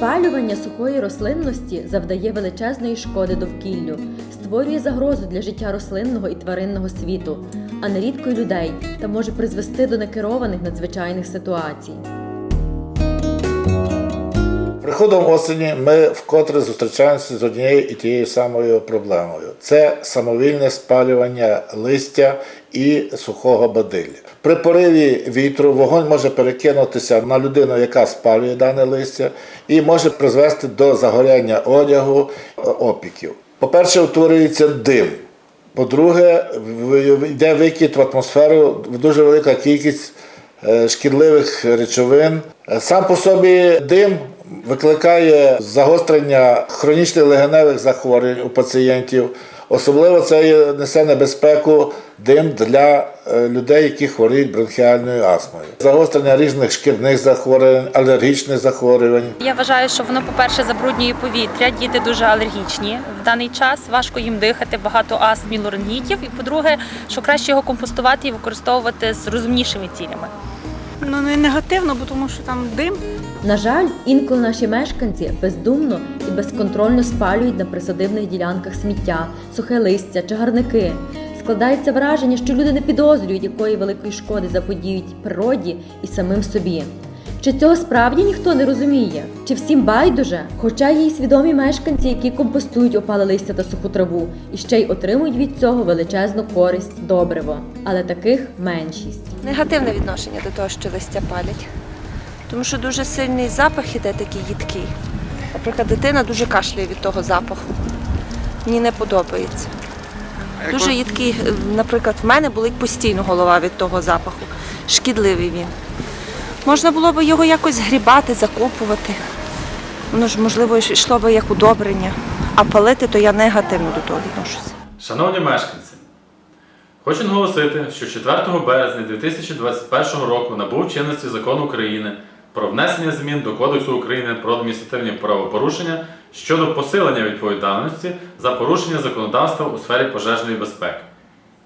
Спалювання сухої рослинності завдає величезної шкоди довкіллю, створює загрозу для життя рослинного і тваринного світу, а нерідко й людей та може призвести до некерованих надзвичайних ситуацій. Приходом осені ми вкотре зустрічаємося з однією і тією самою проблемою: це самовільне спалювання листя і сухого бадилля. При пориві вітру вогонь може перекинутися на людину, яка спалює дане листя, і може призвести до загоряння одягу опіків. По-перше, утворюється дим. По-друге, йде викид в атмосферу дуже велика кількість е, шкідливих речовин. Сам по собі дим викликає загострення хронічних легеневих захворювань у пацієнтів. Особливо це несе небезпеку дим для е, людей, які хворіють бронхіальною астмою. Загострення різних шкірних захворювань, алергічних захворювань. Я вважаю, що воно, по-перше, забруднює повітря. Діти дуже алергічні в даний час. Важко їм дихати, багато астм і. І по-друге, що краще його компостувати і використовувати з розумнішими цілями. Ну не негативно, бо тому що там дим. На жаль, інколи наші мешканці бездумно і безконтрольно спалюють на присадибних ділянках сміття, сухе листя, чагарники. Складається враження, що люди не підозрюють, якої великої шкоди заподіють природі і самим собі. Чи цього справді ніхто не розуміє? Чи всім байдуже? Хоча є й свідомі мешканці, які компостують опале листя та суху траву, і ще й отримують від цього величезну користь, добриво. Але таких меншість. Негативне відношення до того, що листя палять. Тому що дуже сильний запах іде такий їдкий. Наприклад, дитина дуже кашляє від того запаху. Мені не подобається. Дуже їдкий, е, наприклад, в мене болить постійно голова від того запаху. Шкідливий він. Можна було б його якось згрібати, закопувати. Воно ж, можливо, йшло б як удобрення. А палити, то я негативно до того відношуся. Шановні мешканці, хочу наголосити, що 4 березня 2021 року набув чинності закон України про внесення змін до Кодексу України про адміністративні правопорушення щодо посилення відповідальності за порушення законодавства у сфері пожежної безпеки.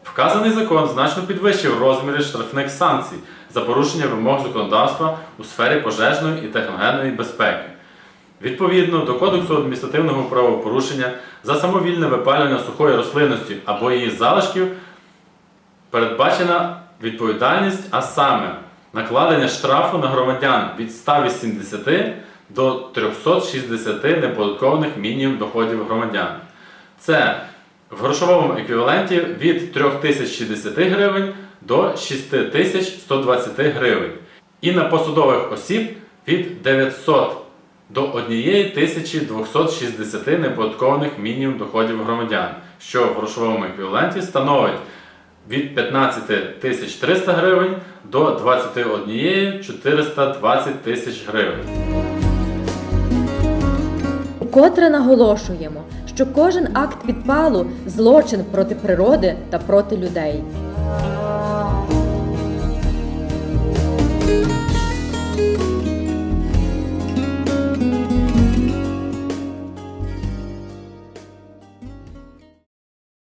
Вказаний закон значно підвищив розміри штрафних санкцій за порушення вимог законодавства у сфері пожежної і техногенної безпеки. Відповідно до Кодексу адміністративного правопорушення за самовільне випалювання сухої рослинності або її залишків передбачена відповідальність, а саме накладення штрафу на громадян від 180 до 360 неподаткованих мінімум доходів громадян. Це в грошовому еквіваленті від 3060 гривень до 6120 гривень. І на посадових осіб від 900 до 1260 неподаткованих мінімум доходів громадян, що в грошовому еквіваленті становить від 15 тисяч 300 гривень до 21 420 тисяч гривень. Укотре наголошуємо, що кожен акт підпалу злочин проти природи та проти людей.